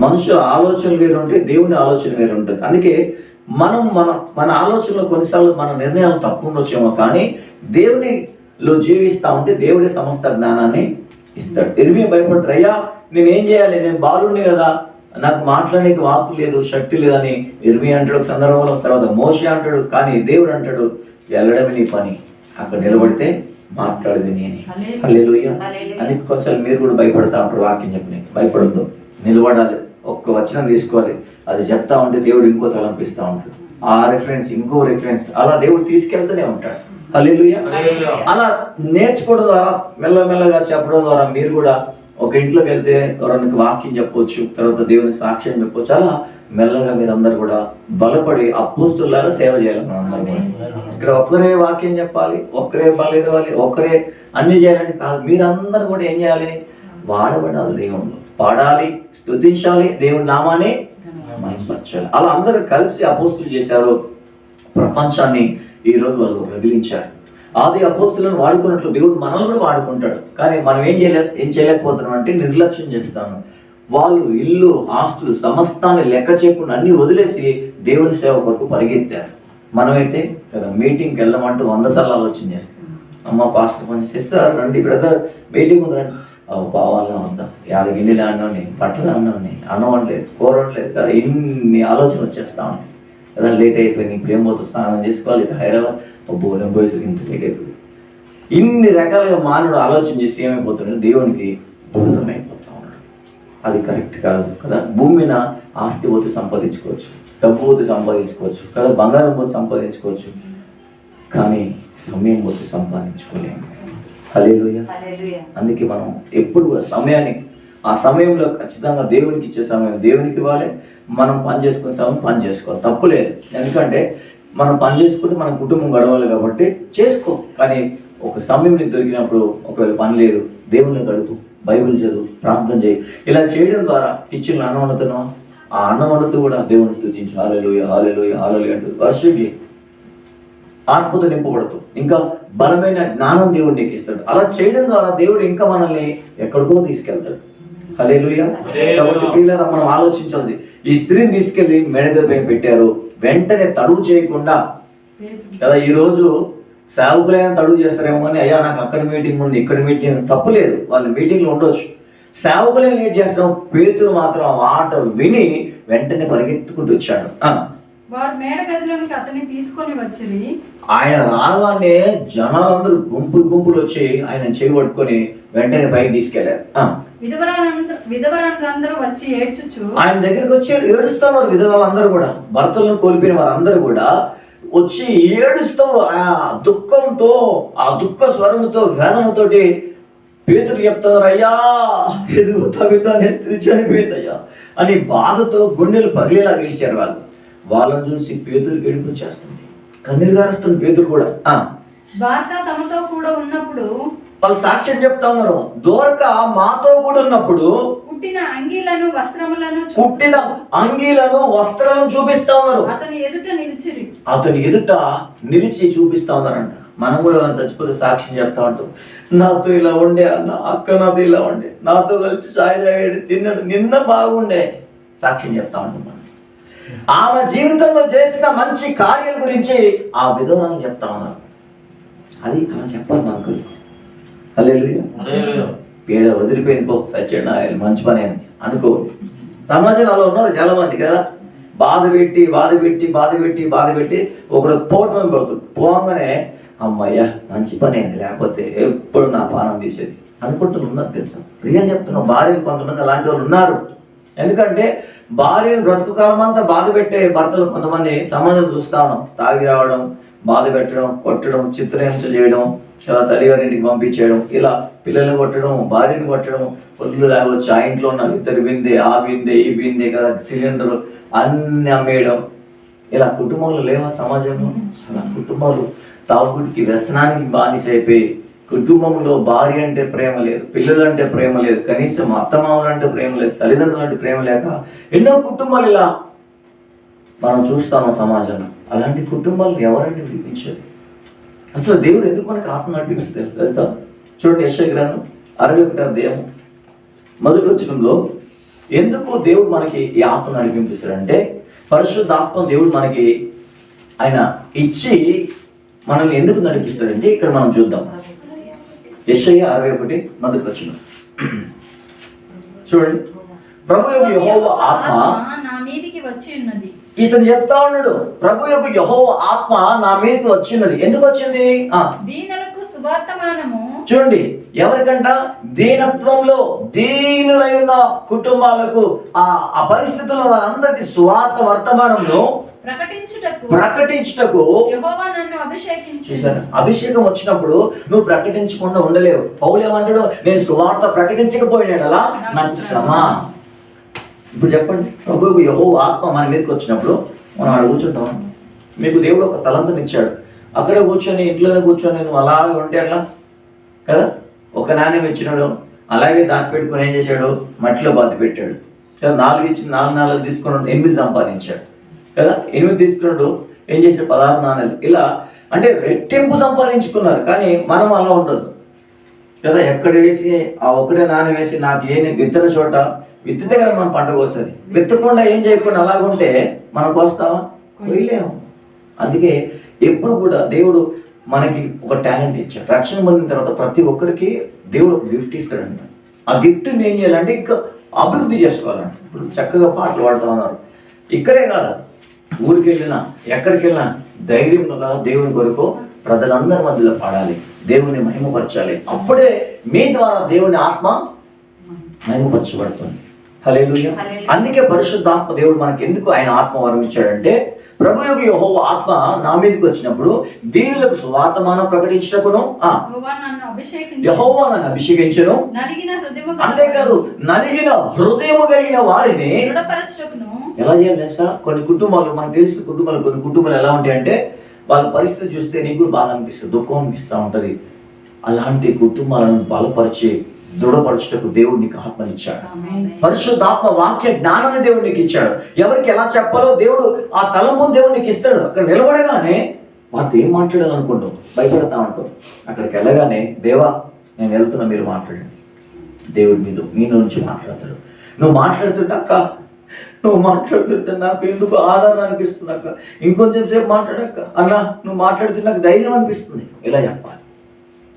మనుషుల ఆలోచనలు వేరు ఉంటాయి దేవుని ఆలోచన వేరు ఉంటుంది అందుకే మనం మన మన ఆలోచనలో కొన్నిసార్లు మన నిర్ణయాలు తప్పు ఉండొచ్చేమో కానీ దేవునిలో జీవిస్తా ఉంటే దేవుడే సమస్త జ్ఞానాన్ని ఇస్తాడు. ఎరిమి భయపడతారు అయ్యా నేనేం చేయాలి? నేను బాలుడిని కదా. నాకు మాట్లాడడానికి వాపు లేదు శక్తి లేదని ఇర్మి అంటాడు సందర్భంలో తర్వాత మోషే అంటాడు కానీ దేవుడు అంటాడు వెళ్ళడమే నీ పని. అక్కడ నిలబడితే మాట్లాడేది నేనే. హల్లెలూయా. అని కొన్నిసార్లు మీరు కూడా భయపడతా ఉంటారు వాక్యం చెప్పని భయపడద్దు. నిలబడాలి. ఒక్క వచనం తీసుకోవాలి. అది చెప్తా ఉంటే దేవుడు ఇంకో తలంపిస్తా ఉంటాడు. ఆ రిఫరెన్స్ ఇంకో రిఫరెన్స్ అలా దేవుడు తీసుకెళ్తూనే ఉంటాడు. హల్లెలూయా. హల్లెలూయా. అలా నేర్చుకోవడం ద్వారా మెల్లమెల్లగా చెప్పడం ద్వారా మీరు కూడా ఒక ఇంట్లోకి వెళ్తే ఎవరికి వాక్యం చెప్పొచ్చు తర్వాత దేవుని సాక్ష్యం చెప్పొచ్చు అలా మెల్లగా మీరందరూ కూడా బలపడి అపోస్తులాగా సేవ చేయాలి మనందరం కూడా. ఇక్కడ ఒక్కరే వాక్యం చెప్పాలి ఒక్కరే బలివ్వాలి ఒక్కరే అన్ని చేయాలని కాదు మీరందరూ కూడా ఏం చేయాలి? వాడబడాలి దేవుళ్ళు పాడాలి స్తుతించాలి దేవుని నామాన్ని మహిమపరచాలి. అలా అందరూ కలిసి అపోస్తులు చేశారు. ప్రపంచాన్ని ఈ రోజు వాళ్ళు రగిలించారు. ఆది అపోస్తులను వాడుకున్నట్లు దేవుడు మనల్ని కూడా వాడుకుంటాడు. కానీ మనం ఏం చేయలే ఏం చేయలేకపోతున్నాం అంటే నిర్లక్ష్యం చేస్తాము. వాళ్ళు ఇల్లు ఆస్తులు సమస్తాన్ని లెక్క చేయకుండా అన్ని వదిలేసి దేవుని సేవ కొరకు పరిగెత్తారు. మనమైతే కదా మీటింగ్కి వెళ్ళమంటూ వంద సార్లు ఆలోచన చేస్తాం. అమ్మ పాస్టర్ పని సిస్టర్ రండి బ్రదర్ మీటింగ్ ఉంది పావాలనే ఉందా వద్దాం యాడ గిన్నెలు బట్టలు అన్నోని అన్నం అనలేదు కూర వండలేదు కదా ఇన్ని ఆలోచనలు వచ్చేస్తా ఉన్నాయి. కదా లేట్ అయిపోయింది ఇప్పుడు ఏం పోతుంది స్నానం చేసుకోవాలి హైదరాబాద్ అబ్బో నేను ఇంత లేట్ అయిపోయింది. ఇన్ని రకాలుగా మానవుడు ఆలోచన చేసి ఏమైపోతున్నాడు? దేవునికి దూరమైపోతా ఉన్నాడు. అది కరెక్ట్ కాదు కదా. భూమిన ఆస్తి పోతే సంపాదించుకోవచ్చు డబ్బు పోతే సంపాదించుకోవచ్చు కదా బంగారం పోతే సంపాదించుకోవచ్చు కానీ సమయం పోతే సంపాదించుకోలేము. అందుకే మనం ఎప్పుడు కూడా సమయాన్ని ఆ సమయంలో ఖచ్చితంగా దేవునికి ఇచ్చే సమయం దేవునికి ఇవ్వాలి. మనం పని చేసుకునే సమయం పని చేసుకోవాలి. తప్పులేదు ఎందుకంటే మనం పని చేసుకుంటే మన కుటుంబం గడవాలి కాబట్టి చేసుకో. కానీ ఒక సమయం నీకు దొరికినప్పుడు ఒకవేళ పని లేదు దేవుని గడుపు బైబిల్ చదువు ప్రార్థన చేయి. ఇలా చేయడం ద్వారా ఇచ్చిన అన్నం వండుతున్నాం ఆ అన్నం వండుతూ కూడా దేవుని స్థుతించు. హాలెలుయ హాలెలుయ హాలెలుయ అంటూ వర్షిప్ చేయి. ఆత్మతో నింపబడుతూ ఇంకా బలమైన జ్ఞానం దేవుడు నీకు ఇస్తాడు అలా చేయడం ద్వారా దేవుడు ఇంకా మనల్ని ఎక్కడికో తీసుకెళ్తాడు. కాబట్టి పిల్లలు మనం ఆలోచించాలి ఈ స్త్రీని తీసుకెళ్ళి మెడగపై పెట్టారు వెంటనే తడువు చేయకుండా కదా ఈ రోజు సేవకులైనా తడువు చేస్తారేమో అని అయ్యా నాకు అక్కడ మీటింగ్ ఉంది ఇక్కడ మీటింగ్ ఉంది." తప్పు లేదు వాళ్ళ మీటింగ్లు ఉండొచ్చు సేవకులే లేట్ చేస్తాం పేతురు మాత్రం ఆ మాట విని వెంటనే పరిగెత్తుకుంటూ వచ్చాడు. వారు మేడ గదిలోనికి అతన్ని తీసుకొని వచ్చిరి. ఆయన రాగానే జనాలందరూ గుంపులు గుంపులు వచ్చి ఆయన చేయి పట్టుకొని వెంటనే పైకి తీసుకెళ్ళారు. విధవరాండ్రందరూ వచ్చి ఏడ్చుచు. ఆయన దగ్గరికి వచ్చి ఏడుస్తున్నారు విధవాళ్ళందరూ కూడా. భర్తలను కోల్పోయిన వారందరూ కూడా వచ్చి ఏడుస్తూ ఆ దుఃఖంతో ఆ దుఃఖ స్వరంతో వేదనతోటి పేతురు చెప్తున్నారు అయ్యా ఎదుగు తగ్గుతానే స్త్రీ చనిపోయింది అయ్యా అని బాధతో గుండెలు పగిలేలా గెలిచారు వాళ్ళు. వాళ్ళని చూసి పేతురు ఏడుపు చేస్తుంది. కన్నీరు గారుస్తుంది పేతురు కూడా తమతో కూడా ఉన్నప్పుడు వాళ్ళు సాక్ష్యం చెప్తా ఉన్నారు. దోరక మాతో కూడా ఉన్నప్పుడు పుట్టిన అంగీలను వస్త్రములను పుట్టిన అంగీలను వస్త్రాలను చూపిస్తా ఉన్నారు. అతని ఎదుట నిలిచిరి. అతని ఎదుట నిలిచి చూపిస్తా ఉన్నారంట. మనం కూడా ఎవరైనా చచ్చిపోతే సాక్ష్యం చెప్తా ఉంటాం. నాతో ఇలా ఉండే అన్న అక్క నాతో ఇలా ఉండే నాతో కలిసి తాగాడు తిన్నాడు నిన్న బాగుండే సాక్ష్యం చెప్తా ఉంటాం మనం. ఆమె జీవితంలో చేసిన మంచి కార్యాల గురించి ఆ విధవరాలు చెప్తా ఉన్నారు. అది అలా చెప్పాలి మనకు. పేద వదిలిపోయింది పో సత్యండి ఆయన మంచి పని అని అనుకో. సమాజంలో అలా ఉన్నారు చాలా మంది కదా. బాధ పెట్టి బాధ పెట్టి బాధ పెట్టి బాధ పెట్టి ఒకరు పోవటం పోతుంది పోగానే అమ్మయ్య మంచి పని అయింది. లేకపోతే ఎప్పుడు నా పానం తీసేది. అనుకుంటున్నారు తెలుసా? రియల్ చెప్తున్నాం. భార్యలు కొంతమంది అలాంటి వాళ్ళు ఉన్నారు. ఎందుకంటే భార్యను బ్రతుకు కాలం అంతా బాధ పెట్టే భర్తలు కొంతమంది సమాజం చూస్తాను తాగి రావడం బాధ పెట్టడం కొట్టడం చిత్రహింస చేయడం ఇలా తల్లిగారింటికి పంపించేయడం ఇలా పిల్లల్ని కొట్టడం భార్యను కొట్టడం పొద్దులు రావచ్చు ఆ ఇంట్లో ఉన్న ఇద్దరు బిందే ఆ బిందే ఈ బిందే కదా సిలిండర్ అన్ని అమ్మేయడం. ఇలా కుటుంబంలో లేవా సమాజంలో? చాలా కుటుంబాలు. తాగుడికి వ్యసనానికి బానిస అయిపోయి కుటుంబంలో భార్య అంటే ప్రేమ లేదు పిల్లలు అంటే ప్రేమ లేదు కనీసం అత్తమామలు అంటే ప్రేమ లేదు తల్లిదండ్రులు అంటే ప్రేమ లేక ఎన్నో కుటుంబాలు ఇలా మనం చూస్తాము సమాజంలో. అలాంటి కుటుంబాలను ఎవరండి విడిపించేది? అసలు దేవుడు ఎందుకు మనకు ఆత్మ నడిపిస్తుంది తెలుసా? చూడండి యశ గ్రంథం అరవై ఒకటి దేహం మొదటి వచనంలో ఎందుకు దేవుడు మనకి ఈ ఆత్మ నడిపింపిస్తాడంటే పరిశుద్ధాత్మ దేవుడు మనకి ఆయన ఇచ్చి మనల్ని ఎందుకు నడిపిస్తాడంటే ఇక్కడ మనం చూద్దాం. యెషయా అరవై ఒకటి మొదటి వచ్చిన చూడండి. ప్రభు యొక్క యెహోవ ఆత్మ నా మీదికి వచ్చి ఉన్నది. ఇతను చెప్తా ఉన్నాడు. ప్రభు యొక్క యెహోవ ఆత్మ నా మీదకి వచ్చినది ఎందుకు వచ్చింది? ఆ. దీనులకు సువార్తమానము. చూడండి. ఎవరికంట? దీనత్వంలో దీనులై ఉన్న కుటుంబాలకు ఆ పరిస్థితుల్లో వారందరికి స్వార్థ వర్తమానంలో ప్రకటించుటకు అభిషేకం వచ్చినప్పుడు నువ్వు ప్రకటించకుండా ఉండలేవు. పౌలు ఏమంటాడు? నేను సువార్త ప్రకటించకపోయినాడు అలా నాకు శ్రమ. ఇప్పుడు చెప్పండి. ప్రభు యహో ఆత్మ మన మీదకి వచ్చినప్పుడు మనం అక్కడ కూర్చుంటాం. మీకు దేవుడు ఒక తలంతనిచ్చాడు అక్కడే కూర్చొని ఇంట్లోనే కూర్చొని నువ్వు అలాగే ఉంటే అట్లా కదా? ఒక నాణ్యం ఇచ్చినాడు. అలాగే దాచి పెట్టుకొని ఏం చేశాడు? మట్టిలో బాధ పెట్టాడు. నాలుగు ఇచ్చి నాలుగు నాలుగు తీసుకున్నాడు ఎనిమిది సంపాదించాడు. కదా? ఎనిమిది తీసుకున్నాడు ఏం చేసే పదహారు నాణ్యాలు ఇలా అంటే రెట్టింపు సంపాదించుకున్నారు కానీ మనం అలా ఉండదు. కదా? ఎక్కడ వేసి ఆ ఒకటే నాన్న వేసి నాకు ఏ విత్తన చోట విత్తితే కదా మనం పంట కోస్తుంది విత్తకుండా ఏం చేయకుండా అలాగుంటే మనం కోస్తామా? కోయలేము. అందుకే ఎప్పుడు కూడా దేవుడు మనకి ఒక టాలెంట్ ఇచ్చాడు. రక్షణ పొందిన తర్వాత ప్రతి ఒక్కరికి దేవుడు ఒక గిఫ్ట్ ఇస్తాడంట. ఆ గిఫ్ట్ని ఏం చేయాలంటే ఇంకా అభివృద్ధి చేసుకోవాలంట. ఇప్పుడు చక్కగా పాటలు పాడుతూ ఉన్నారు. ఇక్కడే కాదు. ఊరికి వెళ్ళినా ఎక్కడికి వెళ్ళినా ధైర్యంగా దేవుని కొరకు ప్రజలందరి మధ్యలో పాడాలి దేవుని మహిమపరచాలి. అప్పుడే మీ ద్వారా దేవుని ఆత్మ మహిమపరచబడుతుంది. హల్లెలూయా. అందుకే పరిశుద్ధాత్మ దేవుడు మనకి ఎందుకు ఆయన ఆత్మ వరం ఇచ్చాడంటే ప్రభు యొక్క యెహోవా ఆత్మ నా మీదకి వచ్చినప్పుడు దీనులకు సువార్తమానం ప్రకటించటకును ఆ యెహోవా నన్ను అభిషేకించను. అంతేకాదు నలిగిన హృదయము కలిగిన వారిని ఎలా చేయాలి తెలుసా? కొన్ని కుటుంబాలు మనకు తెలిసిన కుటుంబాలు కొన్ని కుటుంబాలు ఎలా ఉంటాయంటే వాళ్ళ పరిస్థితి చూస్తే నీకు బాధ అనిపిస్తుంది దుఃఖం అనిపిస్తూ ఉంటుంది. అలాంటి కుటుంబాలను బలపరిచి దృఢపరచుటకు దేవుడు నీకు ఆత్మనిచ్చాడు పరిశుద్ధాత్మ వాక్య జ్ఞానాన్ని దేవుడు నీకు ఇచ్చాడు. ఎవరికి ఎలా చెప్పాలో దేవుడు ఆ తలంపుని దేవుడు నీకు ఇస్తాడు. అక్కడ నిలబడగానే వారితో ఏం మాట్లాడాలనుకుంటాం భయపడతా ఉంటాం అక్కడికి వెళ్ళగానే దేవా నేను వెళ్తున్నా మీరు మాట్లాడండి. దేవుడు మీతో మీ నుంచి మాట్లాడతాడు. నువ్వు మాట్లాడుతుంటే అక్క నువ్వు మాట్లాడుతుంటే నాకు ఎందుకు ఆధారం అనిపిస్తుంది అక్క? ఇంకొంచెం సేపు మాట్లాడక్క అన్న నువ్వు మాట్లాడుతుంటే నాకు ధైర్యం అనిపిస్తుంది. ఇలా చెప్పాలి?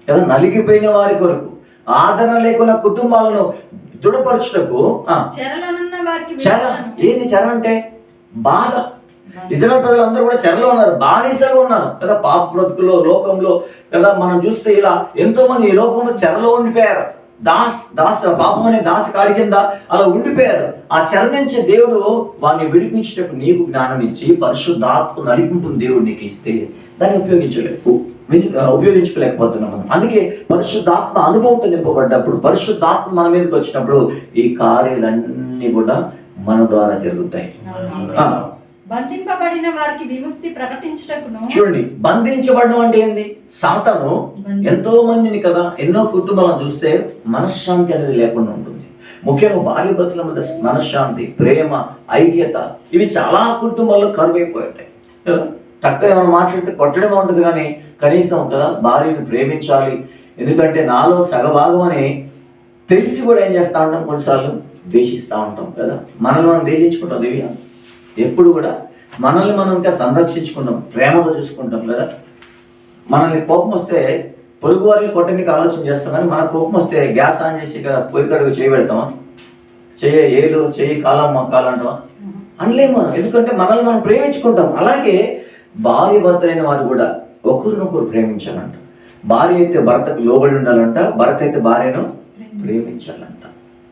కదా నలిగిపోయిన వారి కొరకు. ఆదరణ లేకున్న కుటుంబాలను దృఢపరచుటకు. ఏంది చెర అంటే? బాధ. ఇజ్రాయల్ ప్రజలందరూ కూడా చెరలో ఉన్నారు బానిసలుగా ఉన్నారు. కదా పాప బ్రతుకులో లోకంలో కదా మనం చూస్తే ఇలా ఎంతో మంది ఈ లోకంలో చెరలో ఉండిపోయారు. దాస్ దాస్ పాపం అనే దాస్ కాడి కింద అలా ఉండిపోయారు. ఆ చెర నుంచి దేవుడు వారిని విడిపించేటప్పుడు నీకు జ్ఞానం ఇచ్చి పరిశుద్ధాత్మ నడిపింపుని దేవుడు నీకు ఇస్తే దాన్ని ఉపయోగించలేవు. విని- ఉపయోగించుకోలేకపోతున్నాం మనం. అందుకే పరిశుద్ధాత్మ అనుభవంతో నింపబడ్డప్పుడు పరిశుద్ధాత్మ మన మీదకి వచ్చినప్పుడు ఈ కార్యాలన్నీ కూడా మన ద్వారా జరుగుతాయి. బంధింపబడిన వారికి విముక్తి ప్రకటించుటకును చూడండి బంధించబడడం అంటే ఏంది? సాతను ఎంతో మందిని కదా ఎన్నో కుటుంబాలను చూస్తే మనశ్శాంతి అనేది లేకుండా ఉంటుంది. ముఖ్యంగా భార్య భర్తల మధ్య మనశ్శాంతి ప్రేమ ఐక్యత ఇవి చాలా కుటుంబాల్లో కరువైపోయి ఉంటాయి. కదా? చక్కగా ఏమైనా మాట్లాడితే కొట్టడమే ఉంటుంది కానీ కనీసం కదా భార్యను ప్రేమించాలి. ఎందుకంటే నాలో సగభాగం అని తెలిసి కూడా ఏం చేస్తా ఉంటాం? కొన్నిసార్లు ద్వేషిస్తూ ఉంటాం కదా. మనల్ని మనం ద్వేషించుకుంటాం దివ్య. ఎప్పుడు కూడా మనల్ని మనం ఇంకా సంరక్షించుకుంటాం. ప్రేమగా చూసుకుంటాం కదా. మనల్ని కోపం వస్తే పొరుగు వారిని కొట్టడానికి ఆలోచన చేస్తాం కానీ మన కోపం వస్తే గ్యాస్ ఆన్ చేసి కదా పొయ్యి కడుగు చేయి పెడతామా? చేయ ఏదో చేయి కాలమ్మ కాలంటామా అనలేము మనం. ఎందుకంటే మనల్ని మనం ప్రేమించుకుంటాం. అలాగే భార్య భర్తలైన వారు కూడా ఒకరినొకరు ప్రేమించాలంట. భార్య అయితే భర్తకు లోబడి ఉండాలంట భర్త అయితే భార్యను ప్రేమించాలంట.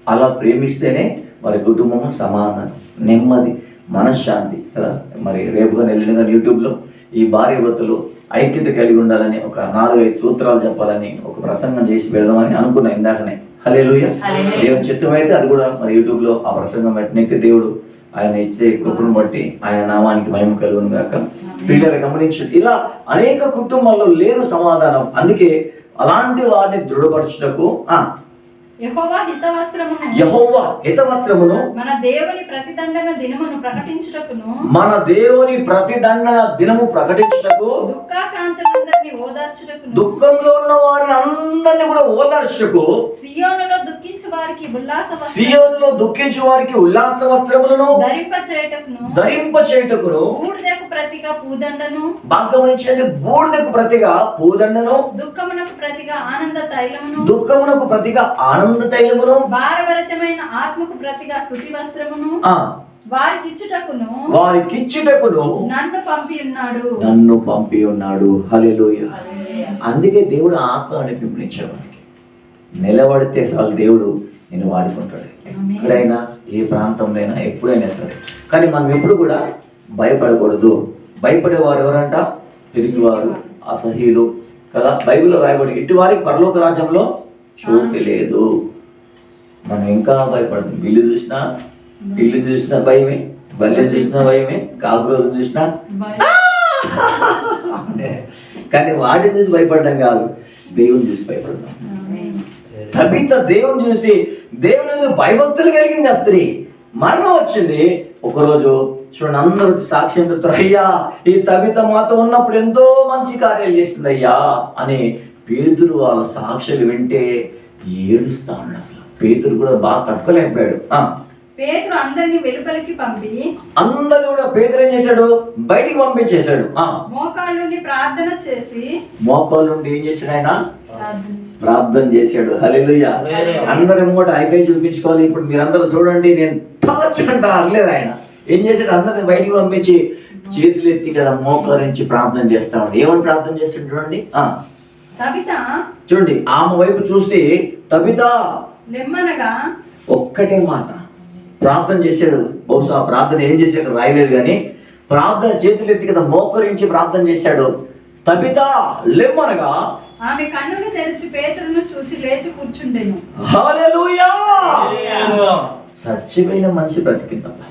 అలా ప్రేమిస్తేనే వారి కుటుంబం సమాధానం నెమ్మది మనశ్శాంతి. కదా? మరి రేపు కానీ వెళ్ళిన కానీ యూట్యూబ్లో ఈ భార్య భర్తలు ఐక్యత కలిగి ఉండాలని ఒక నాలుగైదు సూత్రాలు చెప్పాలని ఒక ప్రసంగం చేసి పెడదామని అనుకున్నా ఇందాకనే. Hallelujah hallelujah. దేవుని చిత్తం అయితే అది కూడా మరి యూట్యూబ్లో ఆ ప్రసంగం పెట్టినకి దేవుడు ఆయన ఇచ్చే కృపను బట్టి ఆయన నామానికి మహిమ కలుగును గాక. పిల్లలు గమనించండి ఇలా అనేక కుటుంబాల్లో లేదు సమాధానం. అందుకే అలాంటి వారిని దృఢపరచుటకు ఆ యెహోవా హితవస్త్రమును. యహోవా హితవత్రమును మన దేవుని ప్రతిదండన దినమును ప్రకటించుటకును. మన దేవుని ప్రతిదండన దినము ప్రకటించుటకు దుఃఖాక్రాంతులందరినీ ఓదార్చుటకును. దుఃఖంలో ఉన్న వారిని అందరినీ కూడా ఓదార్చుటకు సియోనులో దుఃఖించు వారికి ఉల్లాస సియోనులో దుఃఖించు వారికి ఉల్లాస వస్త్రములను ధరింప చేయుటకును. ధరింప చేయుటకును బూడిదకు ప్రతిగా పూదండను. గమనించండి బూడిదకు ప్రతిగా పూదండను. దుఃఖమునకు ప్రతిగా ఆనంద తైలమును. దుఃఖమునకు ప్రతిగా ఆనంద తైలమును భారభరితమైన ఆత్మకు ప్రతిగా స్థుతి వస్త్రమును వారికి ఇచ్చుటకును నన్ను పంపి ఉన్నాడు. నన్ను పంపి ఉన్నాడు. హల్లెలూయా. అందుకే దేవుడు ఆత్మ నడిపించాడు మనకి. నిలబడితే చాలు దేవుడు నేను వాడుకుంటాడు. ఎక్కడైనా ఏ ప్రాంతంలో అయినా ఎప్పుడైనా సరే. కానీ మనం ఎప్పుడు కూడా భయపడకూడదు. భయపడేవారు ఎవరంట? తిరిగివారు అసహ్యులు కదా. బైబిల్లో రాయబడి ఇటు వారికి పరలోక రాజ్యంలో చోటు లేదు. మనం ఇంకా భయపడుతుంది ఇల్లు చూసినా ఇల్లు చూసినా భయమే బల్యం చూసినా భయమే కాకురోజు చూసినా కానీ వాటిని చూసి భయపడడం కాదు దేవుని చూసి భయపడడం తబిత దేవుని చూసి దేవుని భయభక్తులు కలిగింది ఆ స్త్రీ. మరణం వచ్చింది. ఒకరోజు చూడండి అందరూ సాక్ష్యం చెప్తారు అయ్యా ఈ తబిత మాతో ఉన్నప్పుడు ఎంతో మంచి కార్యాలు చేస్తుంది అయ్యా అని పేతురు వాళ్ళ సాక్ష్యాలు వింటే ఏడుస్తా ఉన్నాడు అసలు. పేతురు కూడా బాగా తట్టుకోలేకపోయాడు. ఆ, పేతురు అందరిని వెలుపలికి పంపి అందరూ కూడా పేతురు ఏం చేశాడు? బయటికి పంపించేశాడు. ఆ. మోకాళ్ళుండి ప్రార్థన చేసి మోకాళ్ళ నుండి ఏం చేశాడు ఆయన? ప్రార్థన. ప్రార్థన చేశాడు. హల్లెలూయా. అందరం కూడా అయిపోయి చూపించుకోవాలి. ఇప్పుడు మీరందరూ చూడండి నేను టార్చ్ అంట అనలేదు ఆయన. ఏం చేశాడు? అందరిని బయటికి పంపించి చేతులు ఎత్తి కదా మోకరించి ప్రార్థన చేస్తా ఉండి ఏమని ప్రార్థన చేస్తాడు చూడండి? కవిత చూడండి ఆమె వైపు చూసి తబిత. లెమ్మనగా ఒక్కటే మాట. ప్రార్థన చేశాడు. బహుశా ప్రార్థన ఏం చేశాడు రాయలేదు కానీ ప్రార్థన చేతులు ఎత్తి కదా మోకరించి ప్రార్థన చేశాడు. తబిత లెమ్మనగా ఆమె కన్నులు తెరిచి పేతురును చూచి లేచి కూర్చుండెను. హల్లెలూయా సత్యమైన మనిషి బ్రతికిందమ్మా.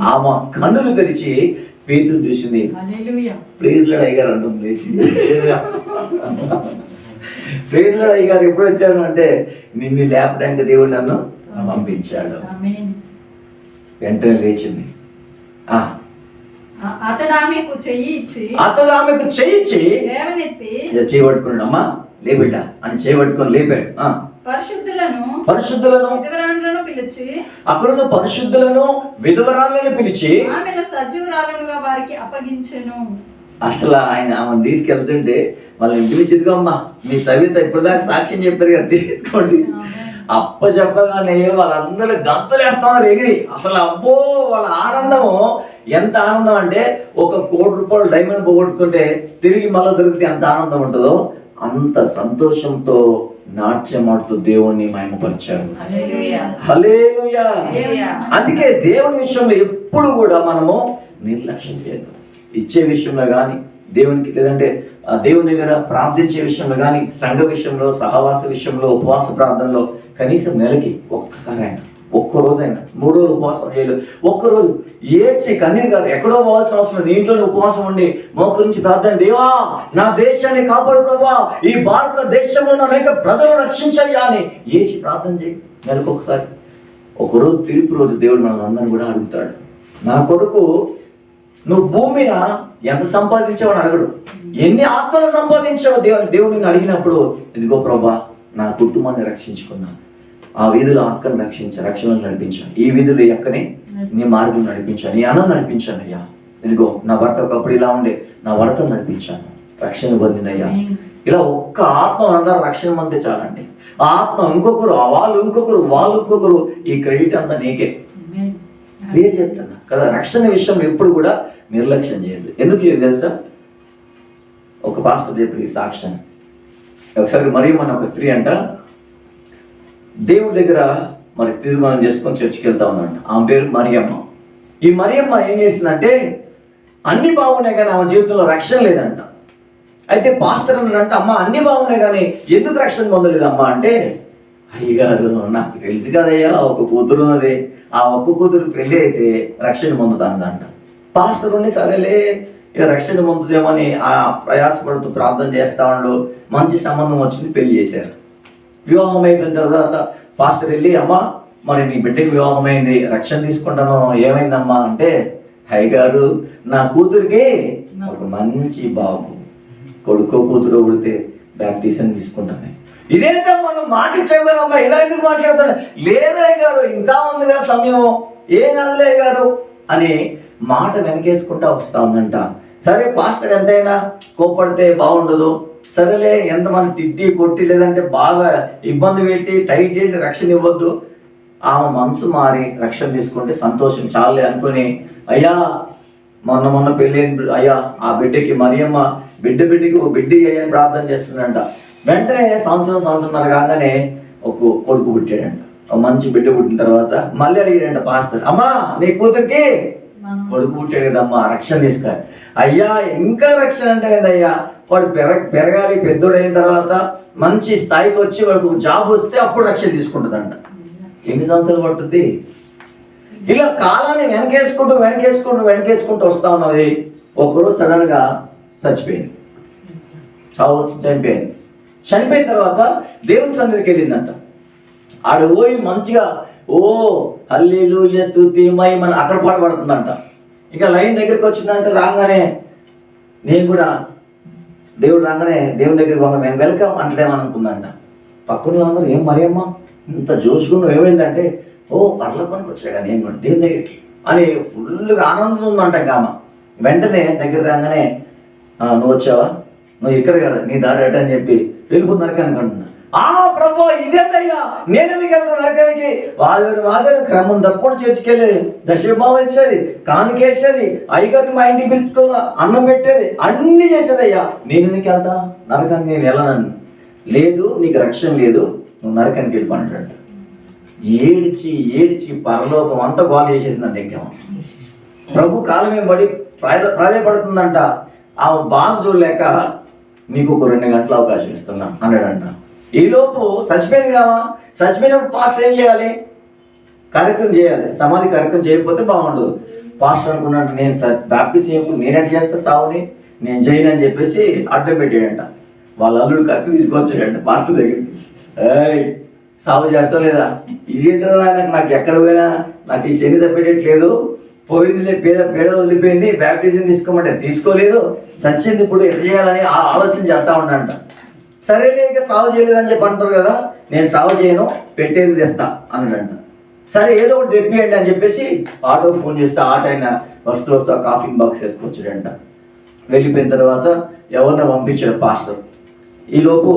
ఆమె కన్నులు తెరిచి పేతురు చూసింది. ప్రేజ్లాడ్ అంటుంది లేచి. ప్రేజ్లాడ్ అయ్యారు ఎప్పుడు వచ్చాను అంటే నిన్ను లేపడానికి దేవుడు నన్ను పంపించాడు. వెంటనే లేచింది. అతడు ఆమెకు చెయ్యి ఇచ్చి అతడు ఆమెకు చేయించి లేవనెత్తి చేయబట్టుకున్నాడు అమ్మా లేబిడ్డ. అని చేయబట్టుకొని లేపాడు. ఆ. పరిశుద్ధులను పరిశుద్ధులను పిలిచి అక్కడున్న పరిశుద్ధులను విధవరాలను పిలిచి ఆమెను సజీవురాలుగా వారికి అప్పగించెను. అసలు ఆయన ఆమెను తీసుకెళ్తుంటే వాళ్ళని పిలిచి ఇదిగోమ్మా మీ తవిత ఇప్పటిదాకా సాక్ష్యం చెప్పారు కదా తీసుకోండి. అప్ప చెప్పగానే వాళ్ళందరూ గంతులు వేస్తున్నారు ఎగిరి. అసలు అబ్బో వాళ్ళ ఆనందము ఎంత ఆనందం అంటే ఒక కోటి రూపాయలు డైమండ్ పోగొట్టుకుంటే తిరిగి మళ్ళీ దొరికితే ఎంత ఆనందం ఉంటుందో అంత సంతోషంతో నాట్యం ఆడుతూ దేవుణ్ణి హల్లెలూయా. అందుకే దేవుని విషయంలో ఎప్పుడు కూడా మనము నిర్లక్ష్యం చేయదు ఇచ్చే విషయంలో కానీ దేవునికి లేదంటే ఆ దేవుని దగ్గర ప్రార్థించే విషయంలో కానీ సంఘ విషయంలో సహవాస విషయంలో ఉపవాస ప్రార్థనలో కనీసం నెలకి ఒక్కసారి ఆయన ఒక్క రోజైనా మూడు రోజులు ఉపవాసం చేయలేదు. ఒక్కరోజు ఏడ్చి కన్నీరు కాదు ఎక్కడో పోవాల్సిన అవసరం లేదు. ఇంట్లోనే ఉపవాసం ఉండి మోకరించి ప్రార్థన దేవా నా దేశాన్ని కాపాడు ప్రభా. ఈ భారతదేశంలో నా అనేక ప్రజలు రక్షించయ్యా అని ఏడ్చి ప్రార్థన చేయి. నెలకొకసారి. ఒకరోజు తీర్పు రోజు దేవుడు మన అందరిని కూడా అడుగుతాడు. నా కొడుకు నువ్వు భూమిన ఎంత ఎంత సంపాదించావని అడగడు. ఎన్ని ఆత్మలు సంపాదించావో దేవుని దేవుడు నిన్ను అడిగినప్పుడు ఇదిగో ప్రభా నా కుటుంబాన్ని రక్షించుకున్నాను. ఆ వీధిలో అక్కను రక్షించా రక్షణను నడిపించాను ఈ వీధిలో ఈ అక్కని నీ మార్గం నడిపించాను నీ అన్నం నడిపించాను అయ్యా. ఇదిగో నా భర్త ఒకప్పుడు ఇలా ఉండే. నా భర్తను నడిపించాను. రక్షణ పొందినయ్యా ఇలా ఒక్క ఆత్మ అందరూ రక్షణ పొందితే చాలండి. ఆ ఆత్మ ఇంకొకరు ఆ వాళ్ళు ఇంకొకరు వాళ్ళు ఇంకొకరు ఈ క్రెడిట్ అంతా నీకే. క్లియర్ చెప్తున్నా. కదా రక్షణ విషయం ఎప్పుడు కూడా నిర్లక్ష్యం చేయదు. ఎందుకు చేయదు తెలుసా? ఒక పాస్టర్ చెప్పి సాక్ష్యం ఒకసారి మరియు మన ఒక స్త్రీ అంట దేవుడి దగ్గర మరి తీర్మానం చేసుకొని చర్చికి వెళ్తా ఉందంట ఆమె పేరు మరియమ్మ. ఈ మరియమ్మ ఏం చేసిందంటే అన్ని బాగున్నాయి కానీ ఆమె జీవితంలో రక్షణ లేదంట. అయితే పాస్టర్ అన్నాడంట అమ్మ అన్ని బాగున్నాయి కానీ ఎందుకు రక్షణ పొందలేదమ్మా? అంటే అయ్యగారు నాకు తెలుసు కదయ్యా ఒక కూతురు ఉన్నది. ఆ ఒక్క కూతురు పెళ్ళి అయితే రక్షణ పొందుతానంట పాస్టర్ ఉండి సరేలే ఇక రక్షణ పొందుదేమని ఆ ప్రయాసపడుతూ ప్రార్థన చేస్తా ఉండు. మంచి సంబంధం వచ్చింది పెళ్ళి చేశారు. వివాహం అయిపోయిన తర్వాత పాస్టర్ వెళ్ళి అమ్మా మరి నీ బిడ్డకి వివాహం అయింది రక్షణ తీసుకుంటాను ఏమైందమ్మా? అంటే హై గారు నా కూతురికి ఒక మంచి బాబు కొడుకో కూతురు పుడితే బ్యాప్టిజం తీసుకుంటాను. ఇదేంటో మనం మాట ఇచ్చావు ఇలా ఎందుకు మాట్లాడతాను లేదా గారు ఇంకా ఉంది కదా సమయము ఏం కాదులే గారు అని మాట వెనకేసుకుంటా వస్తా ఉందంట. సరే పాస్టర్ ఎంతైనా కోపడితే బాగుండదు సరేలే ఎంతమంది తిట్టి కొట్టి లేదంటే బాగా ఇబ్బంది పెట్టి టైట్ చేసి రక్షణ ఇవ్వద్దు. ఆమె మనసు మారి రక్షణ తీసుకుంటే సంతోషం. చాలే అనుకుని అయ్యా మొన్న మొన్న పెళ్ళైన బి- అయ్యా ఆ బిడ్డకి మరియమ్మ బిడ్డ బిడ్డకి ఓ బిడ్డ అయ్యని ప్రార్థన చేస్తుందంట. వెంటనే సంవత్సరం సంవత్సరంన్నర కాగానే ఒక కొడుకు పుట్టాడంట. ఒక మంచి బిడ్డ పుట్టిన తర్వాత మళ్ళీ అడిగాడంట పాస్టర్ అమ్మా నీ కూతురికి మనం కొడుకు పుట్టాడు కదమ్మా రక్షణ తీసుకో అయ్యా ఇంకా రక్షణ అంటే కదయ్యా వాడు పెరగ పెరగాలి పెద్దోడైన తర్వాత మంచి స్థాయికి వచ్చి వాడికి జాబ్ వస్తే అప్పుడు రక్షణ తీసుకుంటుందంట. ఎన్ని సంవత్సరాలు పడుతుంది? ఇలా కాలాన్ని వెనకేసుకుంటూ వెనకేసుకుంటూ వెనకేసుకుంటూ వస్తా ఉన్నది. ఒకరోజు సడన్గా చచ్చిపోయింది. చావు చనిపోయింది. చనిపోయిన తర్వాత దేవుని సన్నిధికి వెళ్ళిందంట. ఆడ పోయి మంచిగా ఓ హల్లీలు స్తుతి మన అక్కడ పాట పడుతుందంట. ఇంకా లైన్ దగ్గరికి వచ్చిందంటే రాగానే నేను కూడా దేవుడు రాగానే దేవుని దగ్గరికి పోగా మేము వెల్కమ్ అంటేమనుకుందంట పక్కన అందరూ ఏం మరి అమ్మా ఇంత జోసుకున్న ఏమైందంటే ఓ పర్లోకానికి కానీ నేను కూడా దేవుని దగ్గరికి. అని ఫుల్గా ఆనందం ఉందంట ఇంకా ఆమె. వెంటనే దగ్గర రాగానే నువ్వు వచ్చావా? నువ్వు ఇక్కడ కదా నీ దారి అట అని చెప్పి వెళ్ళిపోతున్నారు కనుక ఆ ప్రభు ఇదేంటయ్యా నేను ఎందుకు వెళ్తాను నరకానికి? వాదరు వాదరు క్రమం తప్పుడు చేర్చుకెళ్ళేది దశభావం ఇచ్చేది కానుకేసేది అయ్యగారిని మా ఇంటికి పిలుచుకో అన్నం పెట్టేది అన్ని చేసేది అయ్యా నేను ఎందుకు వెళ్తా? నరకానికి నేను వెళ్ళనని. లేదు నీకు రక్షణ లేదు నువ్వు నరకానికి వెళ్ళిపోంటాడు ఏడిచి ఏడిచి పరలోకం అంతా గోల చేసేసిందంట ఇంకేమో ప్రభు కాలమే పడి ప్రాయ ప్రాధాయపడుతుందంట. ఆ బాధ చూడలేక నీకు ఒక రెండు గంటల అవకాశం ఇస్తున్నా అన్నాడంట. ఈలోపు చచ్చిపోయింది కావా చచ్చిపోయినప్పుడు పాస్ ఏం చేయాలి? కార్యక్రమం చేయాలి. సమాధి కార్యక్రమం చేయకపోతే బాగుండదు. పాస్టర్ అనుకున్నట్టు నేను బ్యాప్టిస్ట్ చేయకుండా నేనే చేస్తా సావుని? నేను చేయను అని చెప్పేసి అడ్డం పెట్టాడంట. వాళ్ళ అల్లుడు కత్తి తీసుకొచ్చాడంట పాస్టర్ దగ్గరికి. ఏయ్ సాగు చేస్తా లేదా? ఇదేంటో నాకు నాకు ఎక్కడ పోయినా? నాకు ఈ శని తప్పేటట్లేదు. పోయింది పేద పేద వదిలిపోయింది. బ్యాప్టిజం తీసుకోమంటే తీసుకోలేదు. సచ్చింది ఇప్పుడు ఎట్లా చేయాలని ఆ ఆలోచన చేస్తా ఉంటాంట సరేలే ఇక సాగు చేయలేదని చెప్పి అంటారు కదా నేను సాగు చేయను పెట్టేది తెస్తా అన్నాడంట సరే ఏదో ఒకటి తెప్పియండి అని చెప్పేసి ఆటో ఫోన్ చేస్తే ఆటో అయినా వస్తూ వస్తూ కాఫీ బాక్స్ వేసుకొచ్చాడంట. వెళ్ళిపోయిన తర్వాత ఎవరిని పంపించాడు పాస్టర్. ఈలోపు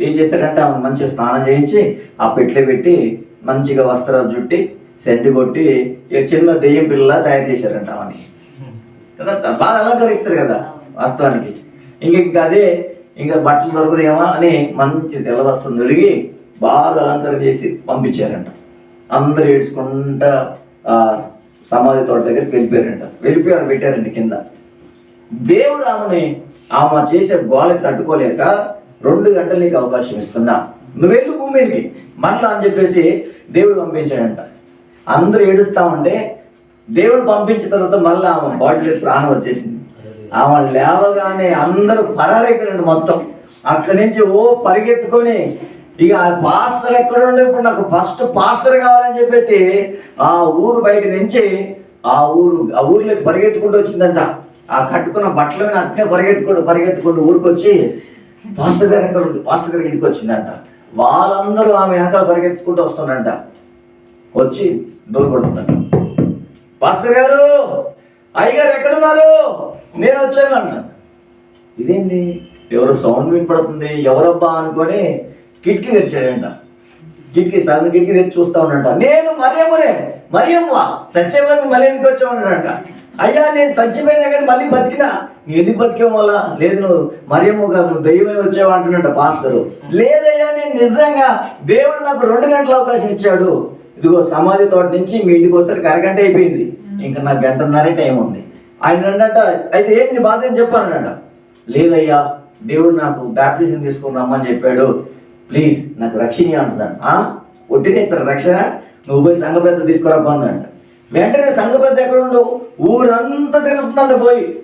ఏం చేశాడంటే ఆమె మంచిగా స్నానం చేయించి ఆ పెట్లో పెట్టి మంచిగా వస్త్రాలు చుట్టి సెంటు కొట్టి చిన్న దెయ్యం పిల్లలా తయారు చేశారంట ఆమెని. కదా బాగా అలంకరిస్తారు కదా వాస్తవానికి. ఇంక ఇంకా అదే ఇంకా బట్టలు దొరకదేమో అని మంచి తెల్ల వస్త్రం తొడిగి బాగా అలంకరణ చేసి పంపించారంట. అందరు ఏడ్చుకుంటా సమాధి తోట దగ్గరికి వెళ్ళిపోయారంట. వెళ్ళిపోయారు పెట్టారండి కింద. దేవుడు ఆమెని ఆమె చేసే గోలకి తట్టుకోలేక రెండు గంటలు నీకు అవకాశం ఇస్తున్నా. నువ్వు వెళ్ళు భూమికి మళ్ళా అని చెప్పేసి దేవుడు పంపించాడంట. అందరూ ఏడుస్తా ఉంటే దేవుడు పంపించిన తర్వాత మళ్ళీ ఆమె బాడీలో ప్రాణం వచ్చేసింది. ఆమె లేవగానే అందరూ పరారైపోయినండి మొత్తం. అక్కడి నుంచి ఓ పరిగెత్తుకొని ఇక ఆ పాస్టర్ ఎక్కడ ఉండే? ఇప్పుడు నాకు ఫస్ట్ పాస్టర్ కావాలని చెప్పేసి ఆ ఊరు బయట నుంచి ఆ ఊరు ఆ ఊర్లోకి పరిగెత్తుకుంటూ వచ్చిందంట. ఆ కట్టుకున్న బట్టల మీద అట్నే పరిగెత్తుకుంటూ పరిగెత్తుకుంటూ ఊరికి వచ్చి పాస్టర్ గారు ఎక్కడ ఉంది పాస్టర్ గారి ఇంటికి వచ్చిందంట. వాళ్ళందరూ ఆమె వెనకాల పరిగెత్తుకుంటూ వస్తుందంట వచ్చి డోర్ కొడుతుందంట పాస్టర్ గారు! అయ్యగారు ఎక్కడున్నారు? నేను వచ్చాను అన్నాను ఇదేంటి ఎవరో సౌండ్ వినపడుతుంది. ఎవరబ్బా అనుకొని కిటికీ తెరిచాడంట. కిటికీ సగం కిటికీ తెరిచి చూస్తా ఉన్నంట నేను మరియమ్మనే. మరియమ్మ సత్యమైన మళ్ళీ ఎందుకు వచ్చామన్నాడంట అయ్యా నేను సత్యమైన కానీ మళ్ళీ బతికినా? నువ్వు ఎందుకు బతికే వల్ల లేదు నువ్వు మరియమ్మ కాదు నువ్వు దైవమే వచ్చావు అంటున్నట్ట పాస్టరు. లేదయ్యా నేను నిజంగా దేవుడు నాకు రెండు గంటల అవకాశం ఇచ్చాడు. ఇదిగో సమాధి తోట నుంచి మీ ఇంటికి వస్తారు అరగంట అయిపోయింది. ఇంకా నాకు గంటన్నరే టైం ఉంది. ఆయన అన్నట్ట అయితే ఏంటి నీ బాధ ఏం చెప్పానట లేదయ్యా దేవుడు నాకు బ్యాప్టిజం తీసుకుని రమ్మని చెప్పాడు. ప్లీజ్ నాకు రక్షణ అంటున్నాను ఆ? ఒట్టినే ఇతర రక్షణ? నువ్వు పోయి సంఘ పెద్ద తీసుకురబ్బా అన్నాడు. వెంటనే సంఘ పెద్ద ఎక్కడ ఊరంతా తిరుగుతుందంట పోయి.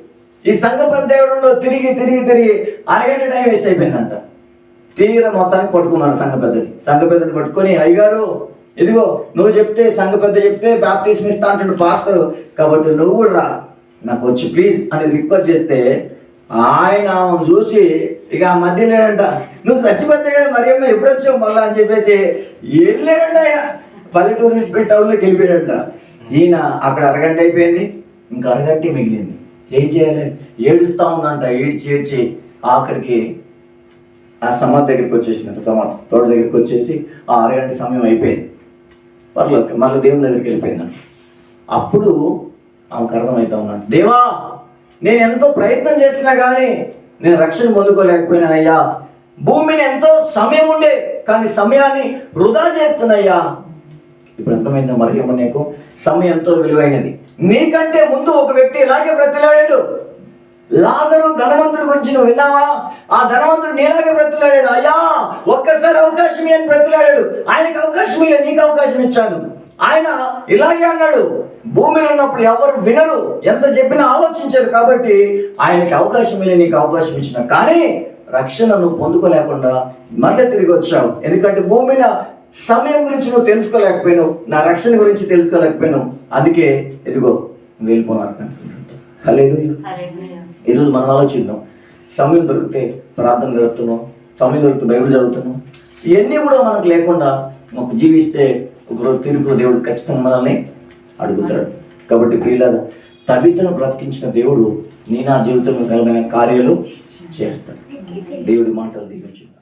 ఈ సంఘ పెద్ద ఎక్కడ తిరిగి తిరిగి తిరిగి అరగంట టైం వేస్ట్ అయిపోయిందంట. తీర మొత్తానికి పట్టుకున్నాడు సంఘ పెద్దని. సంఘ పెద్దని పట్టుకొని అయ్యగారు ఇదిగో నువ్వు చెప్తే సంఘ పెద్ద చెప్తే బ్యాప్టిజం ఇస్తా అంటున్నాడు పాస్టర్ కాబట్టి నువ్వు కూడా రా నాకు వచ్చి ప్లీజ్ అని రిక్వెస్ట్ చేస్తే ఆయన చూసి ఇక ఆ మధ్య లేడంట నువ్వు చచ్చిపోతే కదా మరి ఏమో ఎప్పుడు వచ్చావు మళ్ళా? అని చెప్పేసి వెళ్ళాడంట ఆయన. పల్లెటూరు నుంచి పెట్టి టౌన్లోకి వెళ్ళిపోయాడంట. ఈయన అక్కడ అరగంట అయిపోయింది. ఇంకా అరగంట మిగిలింది. ఏం చేయాలి? ఏడుస్తా ఉందంట ఏడ్చి ఏడ్చి ఆఖరికి ఆ సమాధి దగ్గరికి వచ్చేసిందంట సమాధి తోట దగ్గరికి వచ్చేసి ఆ అరగంట సమయం అయిపోయింది. పర్లేదు మళ్ళీ దేవుని దగ్గరికి వెళ్ళిపోయిందంట అప్పుడు ఆమెకు అర్థమవుతా ఉన్నాడు దేవా నేను ఎంతో ప్రయత్నం చేసినా కానీ నేను రక్షణ పొందుకోలేకపోయినానయ్యా భూమిని ఎంతో సమయం ఉండే కానీ సమయాన్ని వృధా చేస్తున్నాయ్యా. ఇప్పుడు ఎంతమైందో మరి ఏమో నీకు? సమయం ఎంతో విలువైనది. నీకంటే ముందు ఒక వ్యక్తి ఇలాగే బ్రతిలాడాడు. లాజరు ధనవంతుడి గురించి నువ్వు విన్నావా? ఆ ధనవంతుడు నీలాగే బ్రతిలాడాడు అయ్యా ఒక్కసారి అవకాశం అని బ్రతిలాడాడు ఆయనకి అవకాశం ఇలే నీకు అవకాశం ఇచ్చాను ఆయన ఇలాగే అన్నాడు. భూమిలో ఉన్నప్పుడు ఎవరు వినరు ఎంత చెప్పినా ఆలోచించారు కాబట్టి ఆయనకి అవకాశం ఇలే నీకు అవకాశం ఇచ్చిన. కానీ రక్షణ నువ్వు పొందుకోలేకుండా మళ్ళీ తిరిగి వచ్చావు. ఎందుకంటే భూమి మీద సమయం గురించి నువ్వు తెలుసుకోలేకపోయినావు నా రక్షణ గురించి తెలుసుకోలేకపోయినావు. అందుకే ఇదిగో నువ్వు వెళ్ళిపోనాను హలో ఈరోజు మనం ఆలోచిద్దాం. సమయం దొరికితే ప్రార్థన జరుగుతున్నాం సమయం దొరికితే బైబిల్ చదువుతున్నాం. ఇవన్నీ కూడా మనకు లేకుండా మాకు జీవిస్తే ఒకరోజు తీర్పులో దేవుడు ఖచ్చితంగా మనల్ని అడుగుతాడు. కాబట్టి పిల్లలు తబితను బ్రతికించిన దేవుడు నీ నా జీవితంలో కలిగిన కార్యాలు చేస్తాడు. దేవుడి మాటలు దిగొచ్చు.